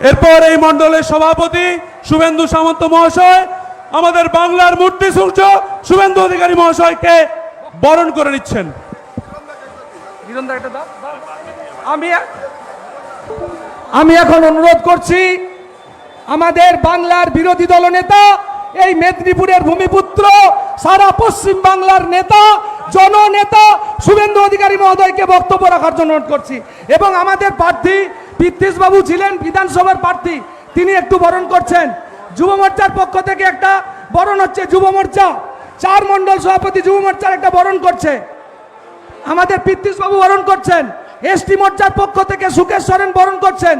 এরপর এই মণ্ডলের সভাপতি শুভেন্দু সামন্ত মহাশয় আমাদের বাংলার মূর্তি সূর্য শুভেন্দু অধিকারী মহাশয়কে বরণ করে নিচ্ছেন বিরন্দা একটা দাও, দাও। আমি আমি এখন অনুরোধ করছি আমাদের বাংলার বিরোধী দলনেতা এই মেদিনীপুরের ভূমিপুত্র সারা পশ্চিম বাংলার নেতা, জননেতা, শুভেন্দু অধিকারী মহোদয়কে বক্তব্য রাখার জন্য অনুরোধ করছি। এবং আমাদের প্রার্থী বাবু ছিলেন, বিধানসভার প্রার্থী, তিনি একটু বরণ করছেন। যুব মোর্চার পক্ষ থেকে একটা বরণ হচ্ছে, যুব মোর্চা। চার মণ্ডল সভাপতি যুব মোর্চার একটা বরণ করছে। আমাদের পৃথ্বীশ বাবু বরণ করছেন, এসটি মোর্চার পক্ষ থেকে সুকেশ সরেন বরণ করছেন।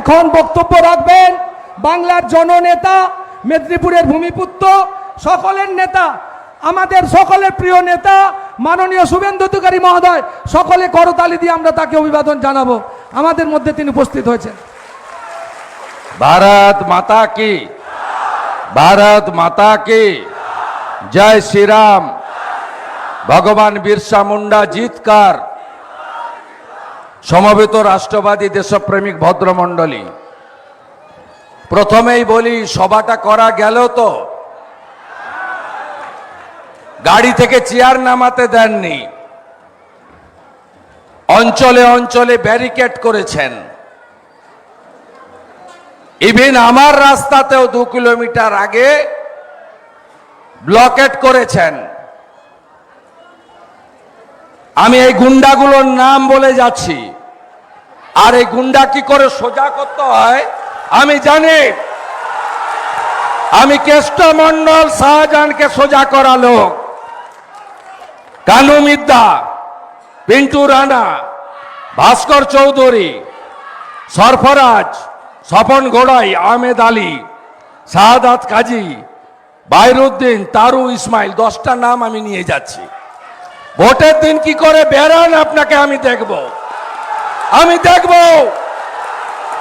এখন বক্তব্য রাখবেন বাংলার জননেতা, মেদিনীপুরের ভূমিপুত্র, সকলের নেতা, আমাদের সকলের প্রিয় নেতা, মাননীয় শুভেন্দু অধিকারী মহোদয়, সকলে করতালি দিয়ে আমরা তাকে অভিবাদন জানাব। আমাদের মধ্যে তিনি উপস্থিত হয়েছেন। ভারত মাতা কি? ভারত মাতা কি? জয় শ্রীরাম। ভগবান বিরসা মুন্ডা জিতকার সমবেত রাষ্ট্রবাদী দেশপ্রেমিক ভদ্রমণ্ডলী। প্রথমেই বলি, সভাটা করা গেল তো। গাড়ি থেকে চেয়ার নামাতে দেননি। অঞ্চলে অঞ্চলে ব্যারিকেড করেছেন। ইভিন আমার রাস্তাতেও দু কিলোমিটার আগে ব্লকেট করেছেন। আমি এই গুন্ডাগুলোর নাম বলে যাচ্ছি। আর এই গুন্ডা কি করে সোজা করতে হয়? আমি জানি। আমি কেষ্ট মন্ডল শাহজাহানকে সোজা করা লোক। কানু মিদ্দা, পিন্টু রানা, ভাস্কর চৌধুরী, সরফরাজ, স্বপন গোড়াই, আহমেদ আলী, শাহাদাত কাজী, বাইরুদ্দিন, তারু ইসমাইল, দশটা নাম আমি নিয়ে যাচ্ছি। ভোটের দিন কি করে বেরান আপনাকে আমি দেখব। আমি দেখব।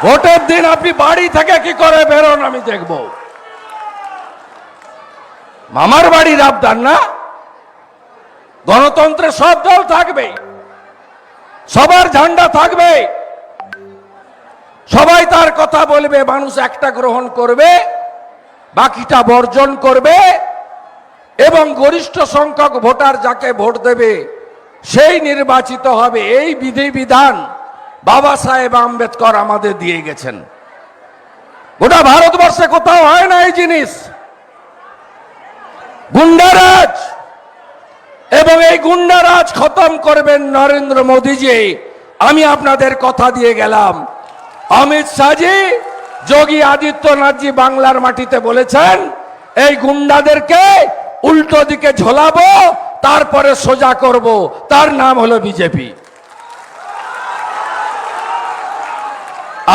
ভোটের দিন আপনি বাড়ি থেকে কি করে বেরোন আমি দেখব। মামার বাড়ির আবদার না? গণতন্ত্রে সব দল থাকবে। সবার ঝান্ডা থাকবে। সবাই তার কথা বলবে, মানুষ একটা গ্রহণ করবে, বাকিটা বর্জন করবে। এবং গরিষ্ঠ সংখ্যক ভোটার যাকে ভোট দেবে, সেই নির্বাচিত হবে। এই বিধিবিধান বাবা সাহেব আম্বেদকর আমাদের দিয়ে গেছেন। গোটা ভারতবর্ষে কোথাও হয় না এই জিনিস। গুন্ডারাজ! এবং এই গুন্ডারাজ খতম করবেন নরেন্দ্র মোদীজি। আমি আপনাদের কথা দিয়ে গেলাম। অমিত শাহজি, যোগী আদিত্যনাথজি বাংলার মাটিতে বলেছেন, এই গুন্ডাদেরকে উল্টো দিকে ঝোলাবো, তারপরে সোজা করব। তার নাম হলো বিজেপি।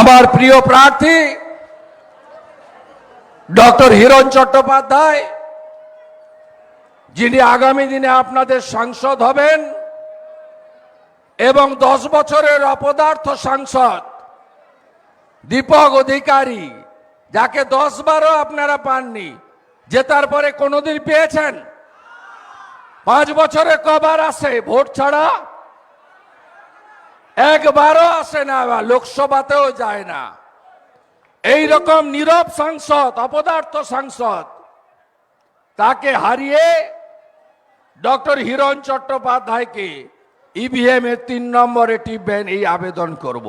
আমার প্রিয় প্রার্থী, ডক্টর হিরণ চট্টোপাধ্যায়, যিনি আগামী দিনে আপনাদের সাংসদ হবেন এবং দশ বছরের অপদার্থ সাংসদ, দীপক অধিকারী, যাকে দশ বারও আপনারা পাননি জেতার পরে কোনোদিন পেয়েছেন? পাঁচ বছরে কবার আসে, ভোট ছাড়া? একবারও আসে না, লোকসভাতেও যায় না। এই রকম নীরব সাংসদ, অপদার্থ সাংসদ, তাকে হারিয়ে ডক্টর হিরণ চট্টোপাধ্যায়কে ইভিএম এর তিন নম্বরে টিপবেন, এই আবেদন করব।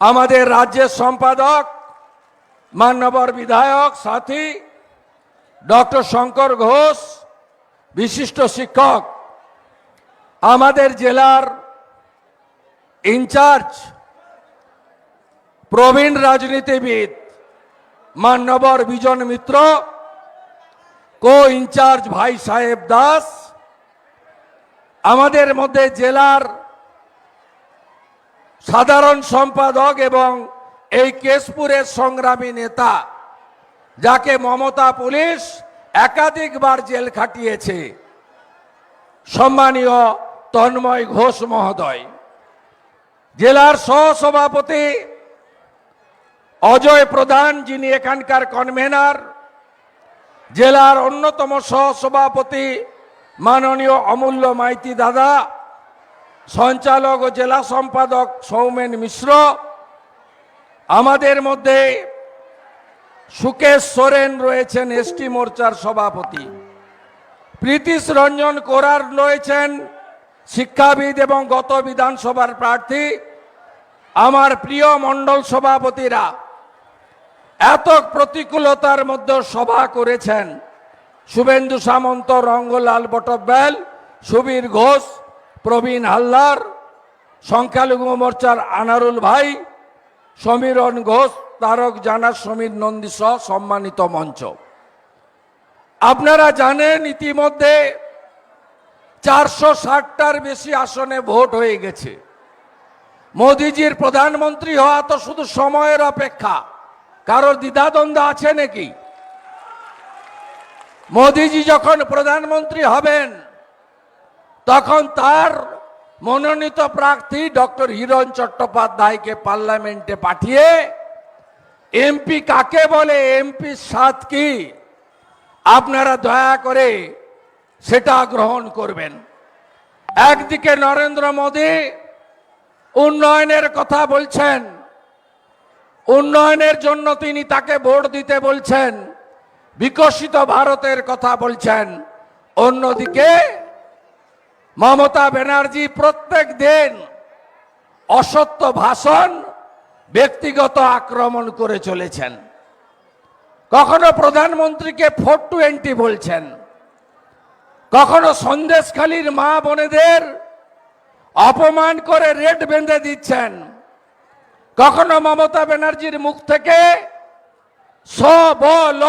আমাদের রাজ্যের সম্পাদক মান্যবর বিধায়ক সাথী, ডক্টর শঙ্কর ঘোষ, বিশিষ্ট শিক্ষক, আমাদের জেলার ইনচার্জ, প্রবীণ রাজনীতিবিদ মান্যবর বিজন মিত্র কো ইনচার্জ ভাই সাহেব দাস, আমাদের মধ্যে জেলার সাধারণ সম্পাদক এবং এই কেশপুরের সংগ্রামী নেতা, যাকে মমতা পুলিশ একাধিকবার জেল খাটিয়েছে। সম্মানীয় তন্ময় ঘোষ মহোদয়, জেলার সহসভাপতি অজয় প্রধান যিনি এখানকার কনভেনার, জেলার অন্যতম সহসভাপতি মাননীয় অমূল্য মাইতি দাদা, সঞ্চালক ও জেলা সম্পাদক সৌমেন মিশ্র আমাদের মধ্যে সুকেশ সোরেন রয়েছেন এসটি মোর্চার সভাপতি। প্রীতিশ রঞ্জন কোরার রয়েছেন শিক্ষাবিদ এবং গত বিধানসভার প্রার্থী। আমার প্রিয় মণ্ডল সভাপতিরা, এত প্রতিকূলতার মধ্যে সভা করেছেন শুভেন্দু সামন্ত, রঙ্গলাল বটব্যাল, সুবীর ঘোষ, প্রবীণ হালদার, সংখ্যালঘু মোর্চার আনারুল ভাই সমীরণ ঘোষ, তারক জানা, সমীর নন্দী সহ সম্মানিত মঞ্চ। আপনারা জানেন ইতিমধ্যে চারশো ষাটটার বেশি আসনে ভোট হয়ে গেছে। মোদিজির প্রধানমন্ত্রী হওয়া তো শুধু সময়ের অপেক্ষা। কারোর দ্বিধাদ্বন্দ্ব আছে নাকি? মোদিজি যখন প্রধানমন্ত্রী হবেন, তখন তার মনোনীত প্রার্থী ডক্টর হিরণ চট্টোপাধ্যায়কে পার্লামেন্টে পাঠিয়ে এমপি কাকে বলে? এমপি সাত কি? আপনারা দয়া করে সেটা গ্রহণ করবেন। একদিকে নরেন্দ্র মোদী উন্নয়নের কথা বলছেন, উন্নয়নের জন্য তিনি তাকে ভোট দিতে বলছেন, বিকশিত ভারতের কথা বলছেন। অন্যদিকে মমতা ব্যানার্জি প্রত্যেক দিন অসত্য ভাষণ, ব্যক্তিগত আক্রমণ করে চলেছেন। কখনো প্রধানমন্ত্রীকে ফোর টোয়েন্টি বলছেন, কখনো সন্দেশখালীর মা বোনেদের অপমান করে রেড বেঁধে দিচ্ছেন, কখনো মমতা ব্যানার্জির মুখ থেকে স, ব, ল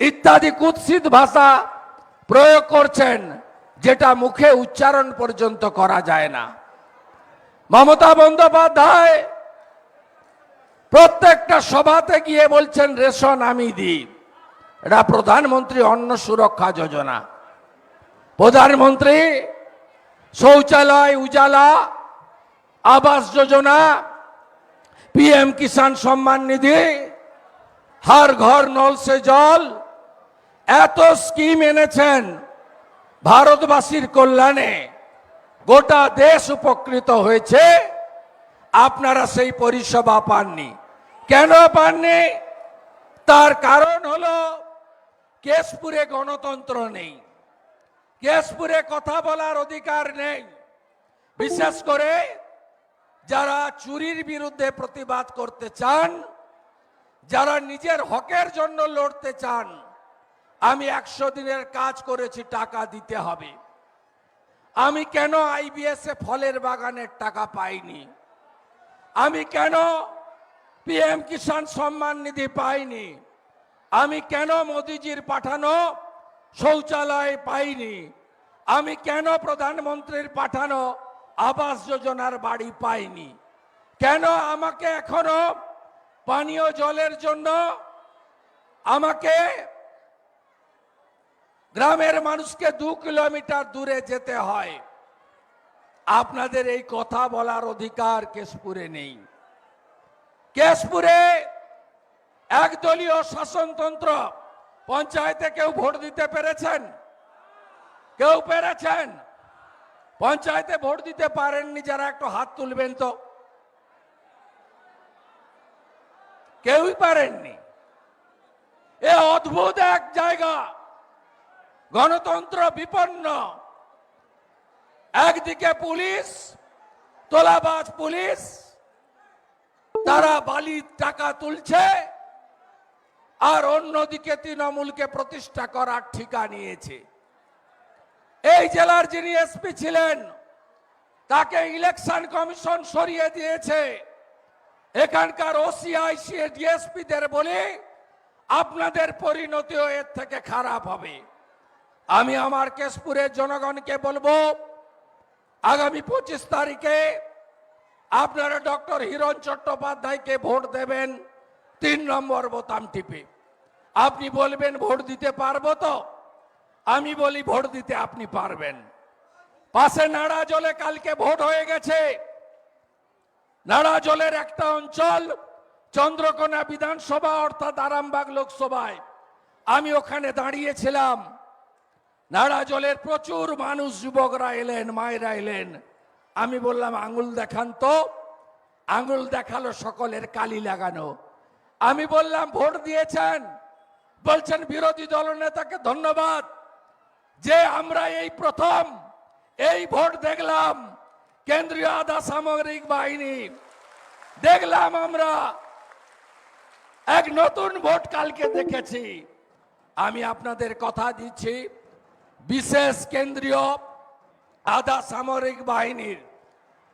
ইত্যাদি কুৎসিত ভাষা প্রয়োগ করছেন। যেটা মুখে উচ্চারণ পর্যন্ত করা যায় না। মমতা বন্দ্যোপাধ্যায় প্রত্যেকটা সভাতে গিয়ে বলছেন, রেশন আমি দিই। এটা প্রধানমন্ত্রী অন্ন সুরক্ষা যোজনা। প্রধানমন্ত্রী শৌচালয় উজালা, আবাস যোজনা, পিএম কিষাণ সম্মান নিধি হার ঘর নল সে জল, এত স্কিম এনেছেন। ভারতবাসীর কল্যাণে গোটা দেশ উপকৃত হয়েছে। আপনারা সেই পরিষেবা পাননি। কেন পাননি? তার কারণ হলো, কেশপুরে গণতন্ত্র নেই। কেশপুরে কথা বলার অধিকার নেই। বিশেষ করে যারা চুরির বিরুদ্ধে প্রতিবাদ করতে চান, যারা নিজের হকের জন্য লড়তে চান আমি একশো দিনের কাজ করেছি, টাকা দিতে হবে। আমি কেন আইবিএস এ ফলের বাগানের টাকা পাইনি? আমি কেন পিএম কিষাণ সম্মান নিধি পাইনি? আমি কেন মোদিজির পাঠানো শৌচালয় পাইনি? আমি কেন প্রধানমন্ত্রীর পাঠানো আবাস যোজনার বাড়ি পাইনি? কেন আমাকে এখনও পানীয় জলের জন্য আমাকে গ্রামের মানুষকে দু কিলোমিটার দূরে যেতে হয়। আপনাদের এই কথা বলার অধিকার কেশপুরে নেই। কেশপুরে একদলীয় শাসনতন্ত্র পঞ্চায়েতে কেউ ভোট দিতে পেরেছেন? কেউ পেরেছেন? পঞ্চায়েতে ভোট দিতে পারেননি, যারা একটু হাত তুলবেন তো। কেউই পারেননি। এ অদ্ভুত এক জায়গা। গণতন্ত্র বিপন্ন। একদিকে পুলিশ, তোলাবাজ পুলিশ, তারা বালির টাকা তুলছে, আর অন্যদিকে তৃণমূলকে প্রতিষ্ঠা করার ঠিকা নিয়েছে। এই জেলার যিনি এসপি ছিলেন, তাকে ইলেকশন কমিশন সরিয়ে দিয়েছে। এখানকার ওসিআইসি ডিএসপিদের বলে আপনাদের পরিণতিও এর থেকে খারাপ হবে। আমি আমার কেশপুরের জনগণকে বলব, আগামী পঁচিশ তারিখে আপনারা ডক্টর হিরণ চট্টোপাধ্যায়কে ভোট দেবেন, তিন নম্বর বোতাম টিপে। আপনি বলবেন ভোট দিতে পারব তো? আমি বলি ভোট দিতে আপনি পারবেন। পাশে নাড়া জলে কালকে ভোট হয়ে গেছে। নাড়া জলের একটা অঞ্চল, চন্দ্রকোনা বিধানসভা অর্থাৎ আরামবাগ লোকসভায়। আমি ওখানে দাঁড়িয়েছিলাম। নাড়া জলের প্রচুর মানুষ, যুবকরা এলেন, মায়েরা এলেন। আমি বললাম, আঙুল দেখান তো। আঙুল দেখাল সকলের কালি লাগানো। আমি বললাম, ভোট দিয়েছেন। বলছেন, বিরোধী দলনেতাকে ধন্যবাদ। যে আমরা এই প্রথম এই ভোট দেখলাম, কেন্দ্রীয় আধা সামগ্রিক বাহিনী। দেখলাম আমরা এক নতুন ভোট কালকে দেখেছি। আমি আপনাদের কথা দিচ্ছি। বিশেষ কেন্দ্রীয় আধা সামরিক বাহিনীর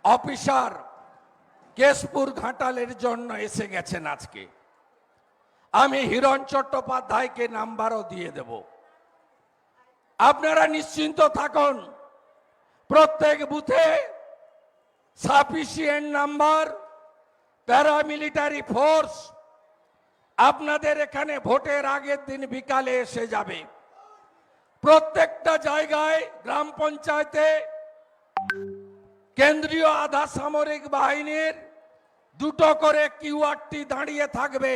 অফিসার কেশপুর ঘাটালের জন্য এসে গেছেন আজকে। আমি হিরণ চট্টোপাধ্যায়কে নাম্বারও দিয়ে দেব। আপনারা নিশ্চিন্ত থাকুন, প্রত্যেক বুথে সাফিসিয়েন্ট নাম্বার, প্যারামিলিটারি ফোর্স আপনাদের এখানে ভোটের আগের দিন বিকালে এসে যাবে। প্রত্যেকটা জায়গায় গ্রাম পঞ্চায়েতে কেন্দ্রীয় আধা সামরিক বাহিনীর দুটো করে কিউআরটি দাঁড়িয়ে থাকবে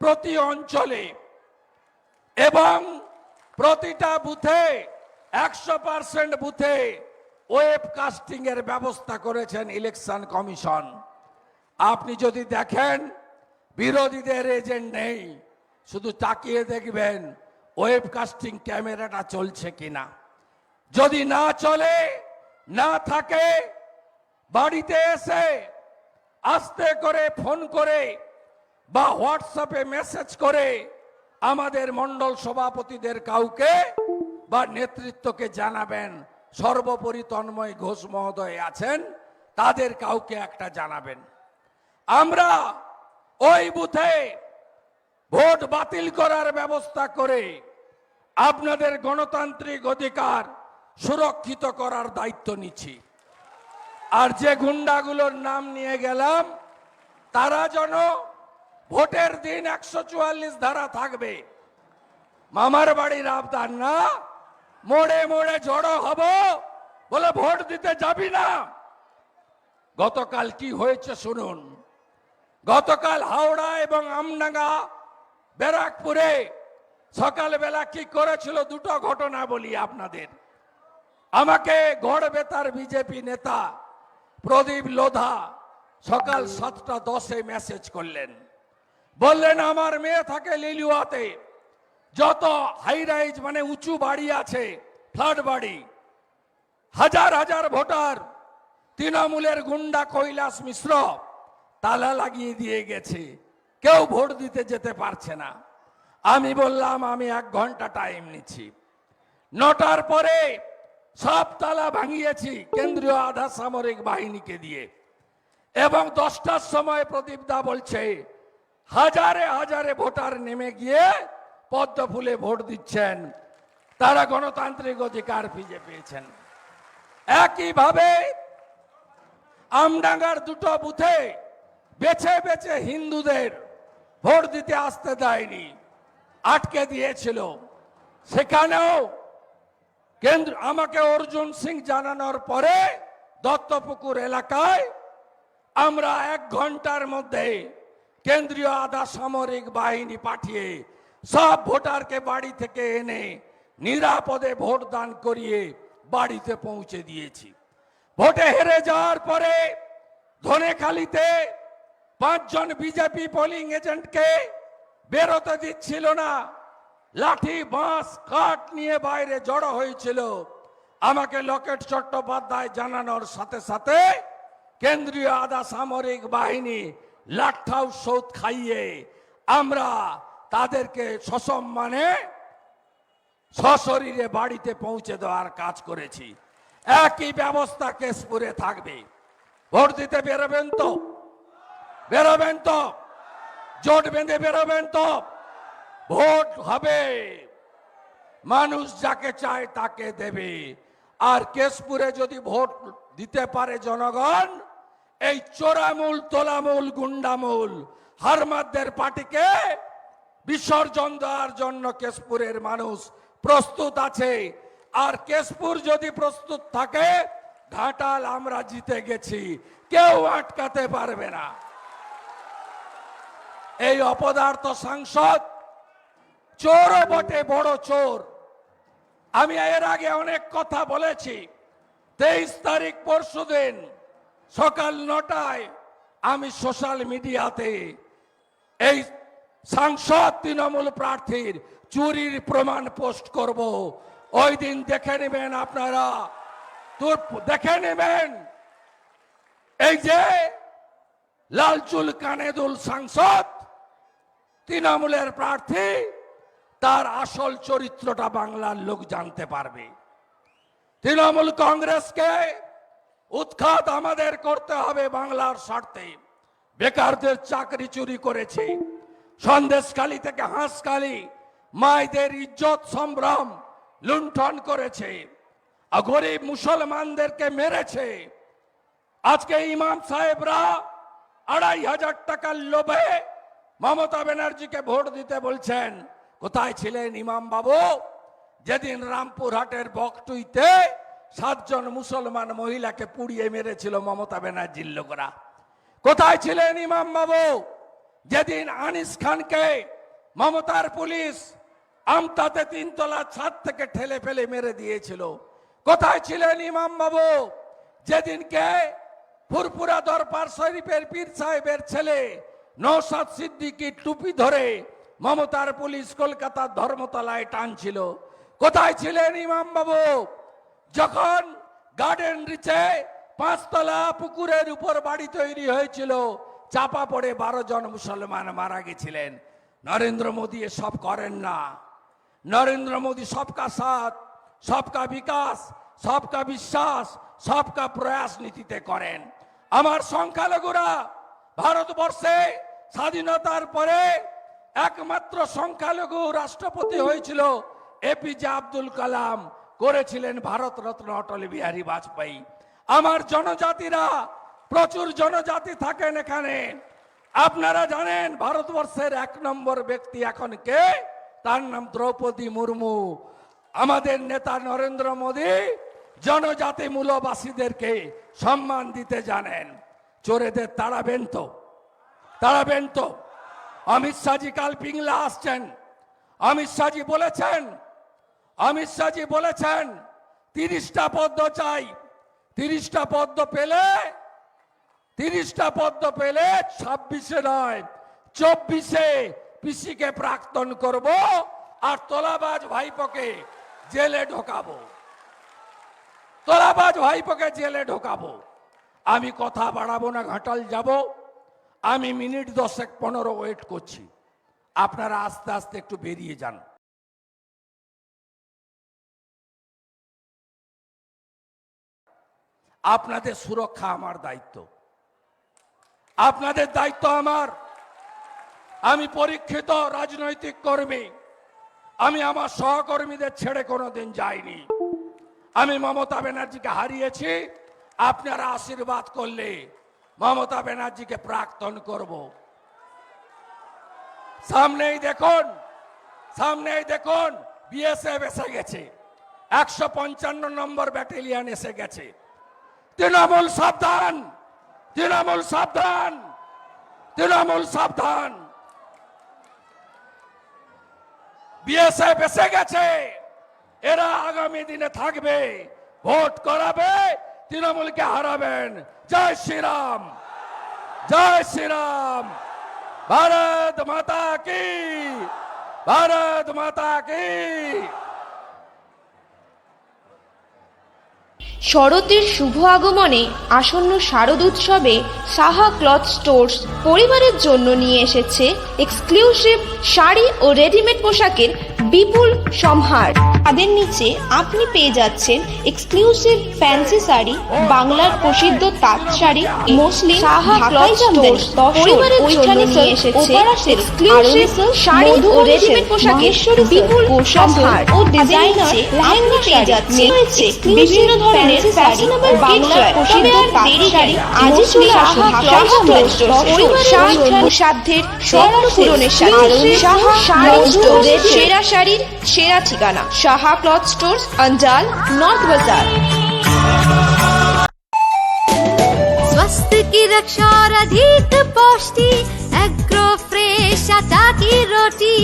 প্রতি অঞ্চলে। এবং প্রতিটা বুথে একশো পার্সেন্ট বুথে ওয়েব কাস্টিং এর ব্যবস্থা করেছেন ইলেকশন কমিশন। আপনি যদি দেখেন, বিরোধীদের এজেন্ট নেই, শুধু তাকিয়ে দেখবেন ওয়েব কাস্টিং ক্যামেরাটা চলছে কিনা? যদি না চলে, না থাকে, বাড়িতে এসে আস্তে করে ফোন করে বা হোয়াটসঅ্যাপে মেসেজ করে আমাদের মন্ডল সভাপতিদের কাউকে বা নেতৃত্বকে জানাবেন, সর্বোপরি তন্ময় ঘোষ মহোদয় আছেন, তাদের কাউকে একটা জানাবেন। আমরা ওই বুথে ভোট বাতিল করার ব্যবস্থা করে আপনাদের গণতান্ত্রিক অধিকার সুরক্ষিত করার দায়িত্ব নিচ্ছি। আর যে গুন্ডাগুলোর নাম নিয়ে গেলাম, তারা যেন ভোটের দিন একশো চুয়াল্লিশ ধারা থাকবে। মামার বাড়ির আবদার না, মোড়ে মোড়ে জড়ো হব বলে ভোট দিতে যাবি না। গতকাল কি হয়েছে শুনুন। গতকাল হাওড়া এবং আমডাঙ্গা ব্যারাকপুরে সকালবেলা কি করেছিল দুটো ঘটনা বলি আপনাদের। আমাকে গড় বেতার বিজেপি নেতা প্রদীপ লোধা সকাল সাতটা দশে মেসেজ করলেন। বললেন, আমার মেয়ে থাকে লিলুয়াতে। যত হাই রাইজ মানে উঁচু বাড়ি আছে, ফ্ল্যাট বাড়ি, হাজার হাজার ভোটার, তৃণমূলের গুন্ডা কৈলাস মিশ্র, তালা লাগিয়ে দিয়ে গেছে। কেউ ভোট দিতে যেতে পারছে না। আমি বললাম, আমি এক ঘণ্টা টাইম নিচ্ছি। নটার পরে সব তালা ভাঙিয়েছি কেন্দ্রীয় আধা সামরিক বাহিনীকে দিয়ে। এবং দশটার সময় প্রদীপ দা বলছে, হাজারে হাজারে ভোটার নেমে গিয়ে পদ্ম ফুলে ভোট দিচ্ছেন। তারা গণতান্ত্রিক অধিকার ফিজে পেয়েছেন। একইভাবে আমডাঙ্গার দুটো বুথে বেছে বেছে হিন্দুদের ভোট দিতে আসতে দেয়নি। আটকে দিয়েছিল। সেখানেও কেন্দ্র, আমাকে অর্জুন সিং জানানোর পরে দত্তপুকুর এলাকায় আমরা এক ঘণ্টার মধ্যে কেন্দ্রীয় আধা সামরিক বাহিনী পাঠিয়ে সব ভোটারকে বাড়ি থেকে এনে নিরাপদে ভোট দান করিয়ে বাড়িতে পৌঁছে দিয়েছি। ভোটে হেরে যাওয়ার পরে ধনেখালিতে পাঁচজন বিজেপি পোলিং এজেন্টকে বেরোতে দিচ্ছিল না। লাঠি, বাঁশ, কাঠ নিয়ে বাইরে জড়ো হয়েছিল। আমাকে লকেট চট্টোপাধ্যায় জানানোর সাথে সাথে কেন্দ্রীয় আধা সামরিক বাহিনী লাঠাও সৌদ খাইয়ে আমরা তাদেরকে সসম্মানে সশরীরে বাড়িতে পৌঁছে দেওয়ার কাজ করেছি। একই ব্যবস্থা কেশপুরে থাকবে। ভোট দিতে বেরোবেন তো? বেরোবেন তো? জোট বেঁধে বেরোবেন তো। ভোট হবে। মানুষ যাকে চায় তাকে দেবে। আর কেশপুরে যদি ভোট দিতে পারে জনগণ, এই চোরামূল, তোলামূল, গুন্ডামূল, হারমাদদের পার্টিকে বিসর্জন দেওয়ার জন্য কেশপুরের মানুষ প্রস্তুত আছে। আর কেশপুর যদি প্রস্তুত থাকে, ঘাটাল আমরা জিতে গেছি। কেউ আটকাতে পারবে না। এই অপদার্থ সাংসদ চোরও বটে, বড় চোর। আমি এর আগে অনেক কথা বলেছি। তেইশ তারিখ পরশু দিন সকাল নটায় আমি সোশ্যাল মিডিয়াতে এই সাংসদ তৃণমূল প্রার্থীর চুরির প্রমাণ পোস্ট করব। ওই দিন দেখে নেবেন আপনারা। দেখে নেবেন। এই যে লালচুল কানেদুল সাংসদ তৃণমূলের প্রার্থী, তার আসল চরিত্রটা বাংলার লোক জানতে পারবে। তৃণমূল কংগ্রেসকে উৎখাত আমাদের করতে হবে বাংলার স্বার্থে। বেকারদের চাকরি চুরি করেছে। সন্দেশখালী থেকে হাঁসখালী মায়েদের ইজ্জত সম্ভ্রম লুণ্ঠন করেছে। গরিব মুসলমানদেরকে মেরেছে। আজকে ইমাম সাহেবরা আড়াই হাজার টাকার লোভে মমতা ব্যানার্জিকে ভোট দিতে বলছেন, কোথায় ছিলেন ইমাম বাবু? যেদিন রামপুরহাটের বকটুইতে সাতজন মুসলমান মহিলাকে পুড়িয়ে মেরেছিল মমতা ব্যানার্জির লোকরা। কোথায় ছিলেন ইমাম বাবু? যেদিন আনিস খানকে মমতার পুলিশ আমতাতে তিনতলা ছাদ থেকে ঠেলে ফেলে মেরে দিয়েছিল। কোথায় ছিলেন ইমাম বাবু? যেদিনকে ফুরপুরা দরবার শরীফের পীর সাহেবের ছেলে নৌসাদ সিদ্দিকি টুপি ধরে মমতার পুলিশ কলকাতার ধর্মতলায় টানছিল। কোথায় ছিলেন ইমাম বাবু যখন গার্ডেন রিচে পাঁচতলা পুকুরের উপর বাড়ি তৈরি হয়েছিল, চাপা পড়ে বারো জন মুসলমান মারা গেছিলেন। নরেন্দ্র মোদী সব করেন না। নরেন্দ্র মোদী সবকা সাথ, সবকা বিকাশ, সবকা বিশ্বাস, সবকা প্রয়াস নীতিতে করেন। আমার সংখ্যালঘুরা, ভারতবর্ষে স্বাধীনতার পরে একমাত্র সংখ্যালঘু রাষ্ট্রপতি হয়েছিল এপিজে আব্দুল কালাম। করেছিলেন ভারত রত্ন অটল বিহারী বাজপেয়ী। আমার জনজাতিরা, প্রচুর জনজাতি থাকেন এখানে। আপনারা জানেন ভারতবর্ষের এক নম্বর ব্যক্তি এখন কে? তার নাম দ্রৌপদী মুর্মু। আমাদের নেতা নরেন্দ্র মোদী জনজাতি মূলবাসীদেরকে সম্মান দিতে জানেন। চোরেদের তাড়াবেন তো। তাড়াবেন তো। অমিত শাহজি কাল পিংলা আসছেন। অমিত শাহজি বলেছেন, অমিত শাহজি বলেছেন, তিরিশটা পদ্ম চাই। তিরিশটা পদ্ম পেলে, তিরিশটা পদ্ম পেলে ছাব্বিশে নয়, চব্বিশে পিসিকে প্রাক্তন করব আর তোলাবাজ ভাইপোকে জেলে ঢোকাবো। তোলাবাজ ভাইপোকে জেলে ঢোকাবো। আমি কথা বাড়াবো না, ঘাটাল যাব। আমি মিনিট দশেক, পনেরো ওয়েট করছি। আপনারা আস্তে আস্তে একটু বেরিয়ে যান। আপনাদের সুরক্ষা আমার দায়িত্ব। আপনাদের দায়িত্ব আমার। আমি পরীক্ষিত রাজনৈতিক কর্মী। আমি আমার সহকর্মীদের ছেড়ে কোনোদিন যাইনি। আমি মমতা ব্যানার্জিকে হারিয়েছি। আপনারা আশীর্বাদ করলে মমতা ব্যানার্জিকে প্রাক্তন করব। সামনেই দেখুন সামনেই দেখুন, বিএসএফ এসে গেছে। একশো পঞ্চান্ন নম্বর ব্যাটালিয়ান এসে গেছে। তৃণমূল সাবধান তৃণমূল সাবধান তৃণমূল সাবধান। বিএসএফ এসে গেছে। এরা আগামী দিনে থাকবে, ভোট করাবে তৃণমূলকে হারাবেন। জয় শ্রীরাম। জয় শ্রীরাম। ভারত মাতা কি? ভারত মাতা কি? শরতের শুভ আগমনে আসন্ন শারদ উৎসবে সাহা ক্লথ স্টোর্স পরিবারের জন্য নিয়ে এসেছে এক্সক্লুসিভ শাড়ি ও রেডিমেড পোশাকের বিপুল সম্ভার। তাদের নিচে আপনি পেয়ে যাচ্ছেন এক্সক্লুসিভ ফ্যান্সি শাড়ি বাংলার প্রসিদ্ধ তাঁত শাড়ি মুসলিম পরিবারের জন্য নিয়ে এসেছে এক্সক্লুসিভ শাড়ি ও রেডিমেড পোশাকের বিপুল সম্ভার ও ডিজাইনার লেহেঙ্গা পেয়ে যাচ্ছে বিভিন্ন ধরনের ফ্যাশনেবল বাংলার প্রসিদ্ধ তাঁত শাড়ি। আজই চলে আসুন পরিবারের সাধ্যের স্বপ্ন পূরণের সাথে সেরা শাড়ির সেরা ঠিকানা Shah cloth store Anjal North Bazar स्वस्थ की रक्षा और अधिक पौष्टि एग्रो फ्रेश की रोटी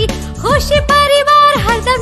खुशी परिवार हरदम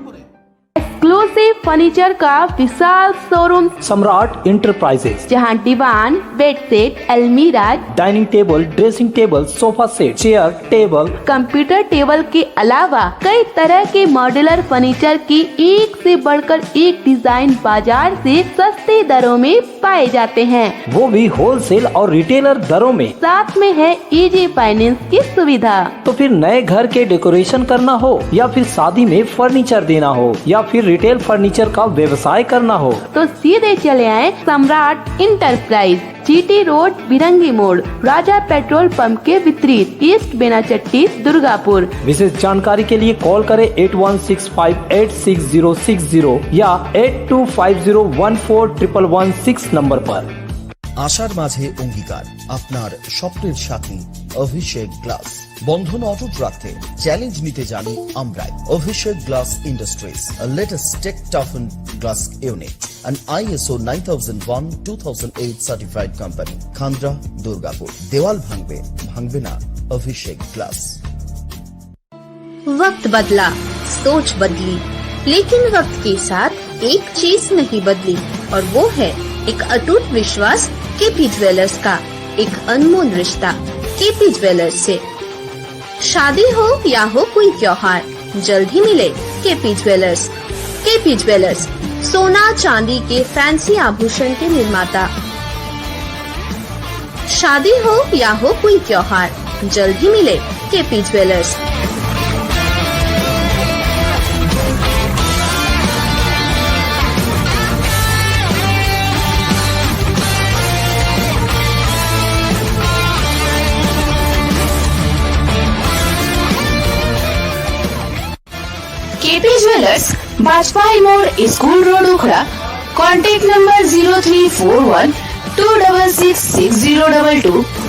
exclusive furniture का विशाल शोरूम सम्राट इंटरप्राइजेज जहाँ दीवान बेडशीट अलमीरा dining table dressing table sofa set chair table computer table के अलावा कई तरह के मॉड्यूलर फर्नीचर की एक से बढ़कर एक डिज़ाइन बाज़ार से सस्ते दरों में पाए जाते हैं। वो भी होलसेल और रिटेलर दरों में। साथ में है इजी फाइनेंस की सुविधा। तो फिर नए घर के डेकोरेशन करना हो या फिर शादी में फर्नीचर देना हो या फिर रिटेल फर्नीचर का व्यवसाय करना हो तो सीधे चले आए सम्राट इंटरप्राइज जीटी रोड बिरंगी मोड़ राजा पेट्रोल पंप के विपरीत ईस्ट बेनाचट्टी दुर्गापुर विशेष जानकारी के लिए कॉल करें eight one six five eight six zero six zero या eight two five zero one four triple one six number पर আশার মাঝে অঙ্গীকার আপনার স্বপ্নের সাথী অভিষেক গ্লাস বন্ধন অটুট রাখতে চ্যালেঞ্জ নিতে জানি আমরাই Abhishek glass industries latest tech toughen glass unit an ISO 9001 2008 certified company Khandra Durgapur দেওয়াল ভাঙবে ভাঙবে না অভিষেক গ্লাস वक्त बदला सोच बदली लेकिन वक्त के साथ एक चीज नहीं बदली और वो है एक अटूट विश्वास केपी ज्वेलर्स का एक अनमोल रिश्ता केपी ज्वेलर्स से शादी हो या हो कोई त्योहार जल्द ही मिले केपी ज्वेलर्स केपी ज्वेलर्स सोना चांदी के फैंसी आभूषण के निर्माता शादी हो या हो कोई त्योहार जल्द ही मिले KP jewellers happy jewellers Bajpai mode school road Okhda contact number zero three four one two double six six zero double two